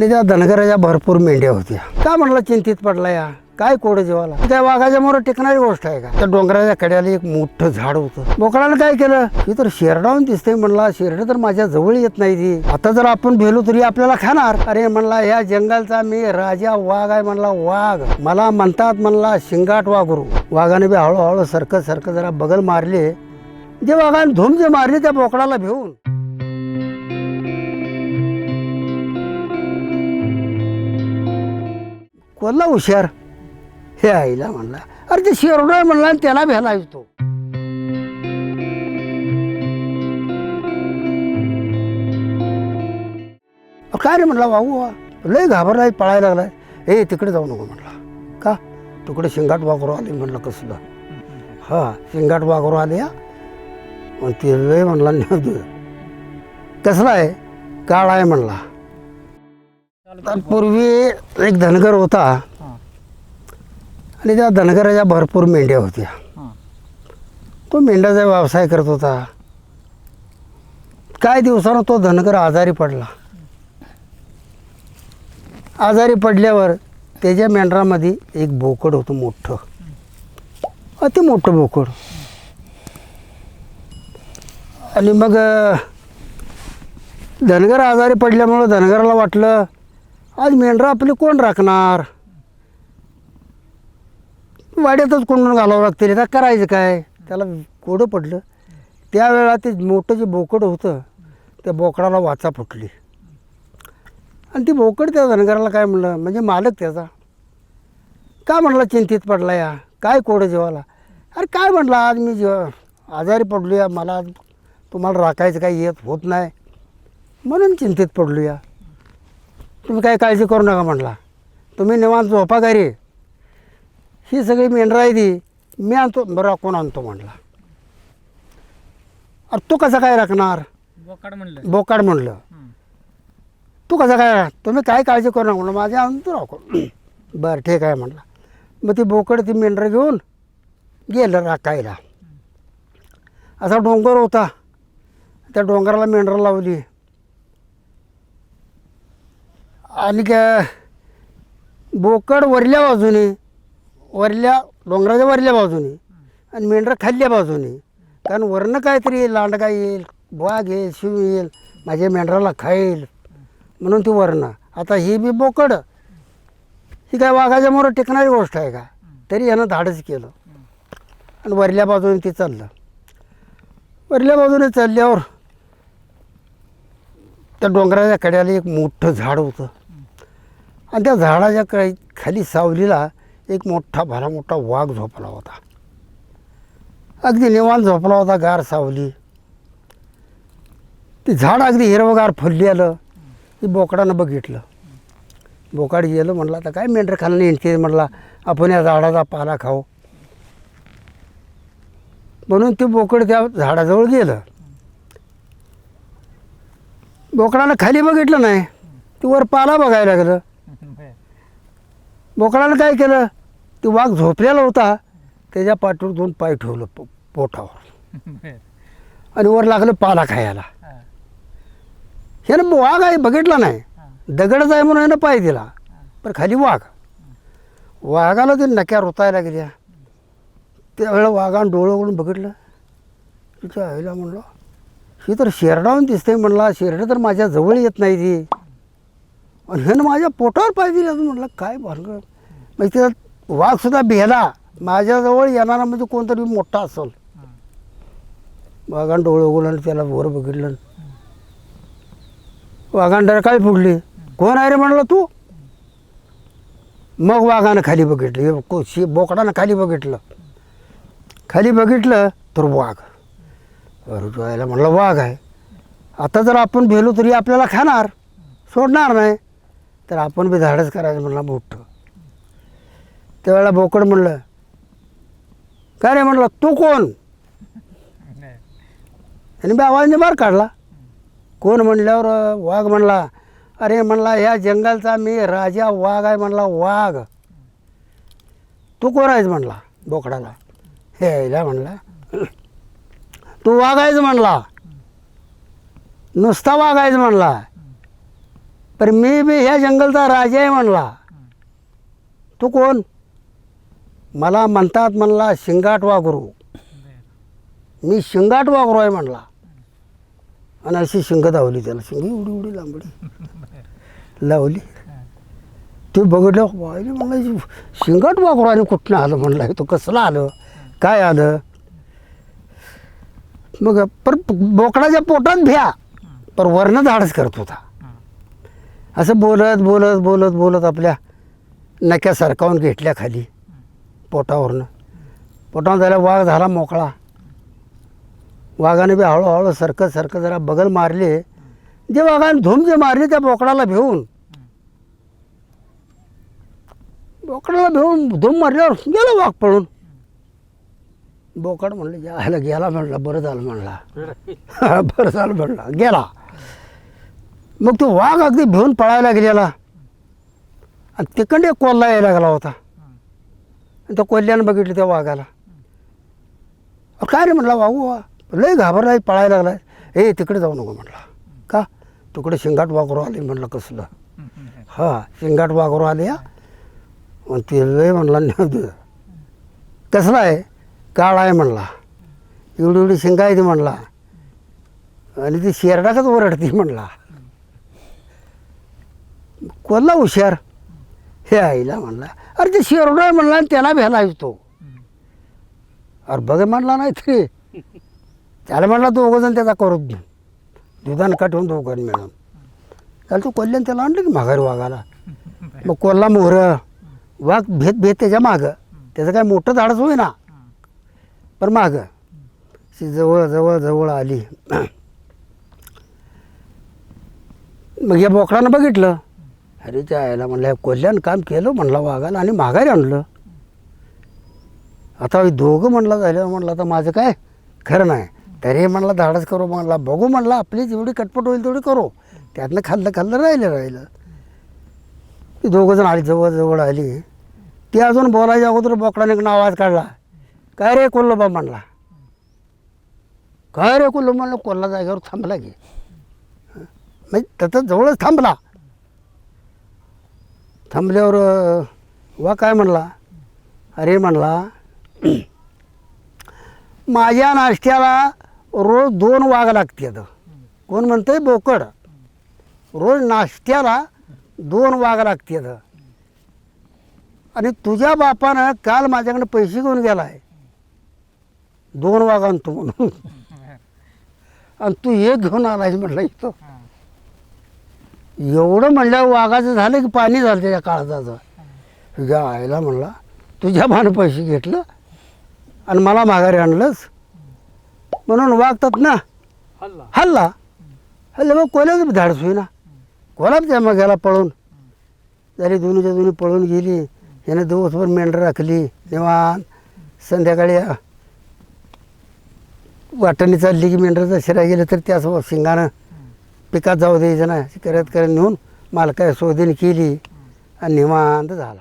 आणि त्या धनगराच्या भरपूर मेंढ्या होत्या. का म्हणलं चिंतित पडला या? काय कोड जेवाला? त्या वाघाच्या मोर टिकणारी गोष्ट आहे का? त्या डोंगराच्या कड्याला एक मोठं झाड होतं. बोकडाला काय केलं? ही तर शेरडावून दिसतंय म्हणला. शेरड तर माझ्या जवळ येत नाही ती. आता जर आपण भेलो तरी आपल्याला खाणार. अरे म्हणला या जंगलचा मी राजा वाघ आहे म्हणला. वाघ. मला म्हणतात म्हणला शिंगाट वाघरू. वाघाने बी हळूहळू सरकत सरकत जरा बगल मारले. जे वाघाने धूम जे मारले त्या बोकडाला भिवून. कोणला हुशार? हे आईला म्हणला. अरे ते शिरोड म्हणला आणि त्याला भ्याला येतो काय रे म्हणला भाऊ? लय घाबरलाय पळायला लागलाय ए तिकडे जाऊ नको म्हटला का? तिकडे शिंगाट वागरू आले म्हणलं कसलं? हा शिंगाट वागरू आले या मग ते लय म्हणला कसला आहे? काळ आहे म्हणला. पूर्वी एक धनगर होता. आणि त्या धनगराच्या भरपूर मेंढ्या होत्या. तो मेंढ्याचा व्यवसाय करत होता. काय दिवसानं तो धनगर आजारी पडला. आजारी पडल्यावर त्याच्या मेंढरामध्ये एक बोकड होतं मोठं. अति मोठं बोकड. आणि मग धनगर आजारी पडल्यामुळं धनगराला वाटलं आज मेंढरं आपली कोण राखणार? वाड्यातच कोंडून घालावं लागते आता करायचं काय? त्याला कोडं पडलं. त्यावेळा ते मोठं जे बोकड होतं त्या बोकडाला वाचा फुटली. आणि ती बोकड त्या धनगराला काय म्हणलं? म्हणजे मालक त्याचा. का म्हणला चिंतित पडला या? काय कोडं जेवाला अरे काय म्हटलं आज मी जेव आजारी पडलो या मला आज तुम्हाला राखायचं काही येत होत नाही. म्हणून चिंतित पडलो या. तुम्ही काय काळजी करू नका म्हटला. तुम्ही निवांत झोपा घरी. ही सगळी मेंढरं आहे ती. मी आणतो. बरं कोण आणतो म्हटला. अरे तू कसा काय राखणार बोकाड म्हणलं. बोकाड म्हणलं. तू कसा काय तुम्ही काय काळजी करू नका म्हणलं माझ्या आणतो राखो बरं ठीक आहे म्हटलं. मग ती बोकड ती मेंढरं घेऊन गेलं राखायला. असा डोंगर होता. त्या डोंगराला मेंढरं लावली. आणि काय बोकड वरल्या बाजूने वरल्या डोंगराच्या वरल्या बाजूने आणि मेंढर खाल्ल्या बाजूने. कारण वरनं काहीतरी लांडगा येईल वाघ येईल शिव येईल माझ्या मेंढराला खाईल. म्हणून ती वरणं आता ही बी बोकड. ही काय वाघाच्यामोरं टिकणारी गोष्ट आहे का? तरी यानं धाडच केलं. आणि वरल्या बाजूने ते चाललं. वरल्या बाजूने चालल्यावर त्या डोंगराच्या कड्याला एक मोठं झाड होतं. आणि त्या झाडाच्या काही खाली सावलीला एक मोठा भला मोठा वाघ झोपला होता. अगदी निवांत झोपला होता गार सावली. ती झाड अगदी हिरवगार फुलली आलं. ते बोकडानं बघितलं. बोकाड गेलं म्हटलं आता काय मेंढर खाल्लं इंटते म्हटला आपण या झाडाचा पाला खाऊ. म्हणून ते बोकड त्या झाडाजवळ गेलं. बोकडानं खाली बघितलं नाही. ते वर पाला बघायला लागलं. बोकडानं काय केलं? ते वाघ झोपलेला होता. त्याच्या पाठीवर दोन पाय ठेवलं पो पोटावर. आणि वर लागलं पाला खायला. हा. ह्यानं वाघ आहे बघितला नाही. दगडच आहे म्हणून ह्यानं पाय दिला. पण खाली वाघ. वाघाला ते नक्या रोतायला गेल्या. त्यावेळेला वाघानं डोळं उघडून बघितलं. तिच्या आईला म्हणलं ही तर शेरडावून दिसते म्हणला. शेरडं तर माझ्या जवळ येत नाही ती. आणि ह्यानं माझ्या पोटावर पाय दिला म्हटलं काय भानगड म्हणजे त्याचा वाघसुद्धा भेला. माझ्याजवळ येणारा म्हणजे कोणतरी मोठा असेल. हा. वाघान डोळे उघडलं त्याला भोर बघितलं. वाघांडाला काय फुडली कोण आहे रे? म्हणलं तू. मग वाघानं खाली बघितलं. हे को- शे बोकडानं खाली बघितलं. खाली बघितलं तर वाघ. अरे म्हणलं वाघ आहे. आता जर आपण भेलो तरी आपल्याला खाणार. सोडणार नाही. तर आपण बी झाडच करायचं म्हणला मोठं. त्यावेळेला बोकड म्हणलं काय रे? म्हणलं तू कोण? आणि बी आवाजने बार काढला. कोण म्हणल्यावर वाघ म्हणला अरे म्हणला ह्या जंगलचा मी राजा वाघ आहे म्हणला वाघ. तू कोण आहेस? म्हणला बोकडाला. हे यायला म्हणला. तू वाघ आहेस म्हणला. नुसता वाघ आहेस म्हणला. पण मी बी ह्या जंगलचा राजा आहे म्हणला. तू कोण? मला म्हणतात म्हणला शिंगाट वागरू मी शिंगाट वाघरू आहे म्हणला. आणि अशी शिंग धावली त्याला. शिंग उडी उडी लांबडी. लावली. ते बघितलं वाहिली म्हणलं शिंगाट वाघरू आणि कुठनं आलं? म्हणलं तो कसलं आलं? काय आलं? मग पर बोकडाच्या पोटात भ्या पर वर्ण धाडस करत होता. असं बोलत बोलत बोलत बोलत आपल्या नक्या सरकावून घेतल्या खाली पोटावरनं. पोटावर झाल्या वाघ झाला मोकळा. वाघाने बी हळूहळू सरकत सरकत जरा बगल मारली. जे वाघाने धूम जे मारली त्या बोकडाला भिवून. बोकडाला भिवून धूम मारल्यावर गेला वाघ पळून. बोकड म्हणलं यायला गेला म्हणला बरं झालं म्हणला. बरं झालं म्हणला. गेला. मग तो वाघ अगदी भिवून पळायला गेलेला आणि तिकडे कोल्हा यायला गेला होता. आणि त्या कोल्ह्यानं बघितलं त्या वाघाला. अहो, काय रे म्हटला वाघू लय घाबरला पळायला लागला ए तिकडे जाऊ नको म्हटला का? तिकडे शिंगाट वाघरू आले म्हटलं कसलं. हा शिंगाट वाघरू आले या आणि ते लय म्हणला "न- कसला आहे? काळा आहे म्हणला. एवढी एवढी शिंगा आहे ती म्हणला. आणि ती शेरडाकच ओरडते म्हणला. कोल्हा हुशार? हे आईला म्हणला अरे ते शेरडा म्हणला आणि त्याला भ्याला तो. अरे बघ म्हणला नाही ते त्याला म्हणला दोघं जण त्याचा करू दुधान काठवून दोघं मिळून. त्याला तू कोल्ह्यानं त्याला आणलं की माघारी वाघाला? मग कोल्हा मोहर वाघ भेट भेद त्याच्या मागं. त्याचं काय मोठं झाडच होईना. पण मागं. ती जवळ जवळ जवळ आली. मग या बोकडानं बघितलं. अरे त्या आयला म्हणलं या कोल्ह्यानं काम केलं म्हणलं वाघाला आणि माघारी आणलं. आता दोघं म्हणलं झालं म्हणलं आता माझं काय? खरं नाही. तरी म्हणलं धाडस करू म्हणला बघू म्हणला आपली जेवढी कटपट होईल तेवढी करू. त्यातनं खाल्लं खाल्लं राहिलं राहिलं. ती दोघं जण आली जवळजवळ आली. ती अजून बोलायच्या अगोदर बोकडाने एक आवाज काढला. काय रे कोल्लोबा? म्हणला. काय रे कोल्लो म्हणलं कोल्हा जागेवर थांबला की. म्हणजे त्याचं जवळच थांबला. थांबल्यावर वा काय म्हणला? अरे म्हणला माझ्या नाश्त्याला रोज दोन वाघ लागतात. कोण म्हणतंय? बोकड. रोज नाश्त्याला दोन वाघ लागतात. आणि तुझ्या बापानं काल माझ्याकडे पैसे घेऊन गेलाय. दोन वाघ आणतो म्हणून आणि तू एक घेऊन आलायस म्हटलं इथं. एवढं म्हणल्यावर वाघाचं झालं की पाणी झालं त्याच्या काळजाचं. तुझ्या आईला म्हणला तुझ्या भानं पैसे घेतलं आणि मला माघारी आणलंच म्हणून वागतात ना हल्ला. हल्ला. हल्ला मग बी धाडस होईना. कोलाच त्या मग गेला पळून? झाली दोन्हीच्या दोन्ही पळून गेली याने दिवसभर मेंढर राखली निवांत. संध्याकाळी वाटणी चालली की मेंढराचा शिरा गेलं तर त्याच शिंगानं पिकात जाऊ द्यायचं ना करत करत नेऊन मालका शोधीन केली आणि निवांत झाला.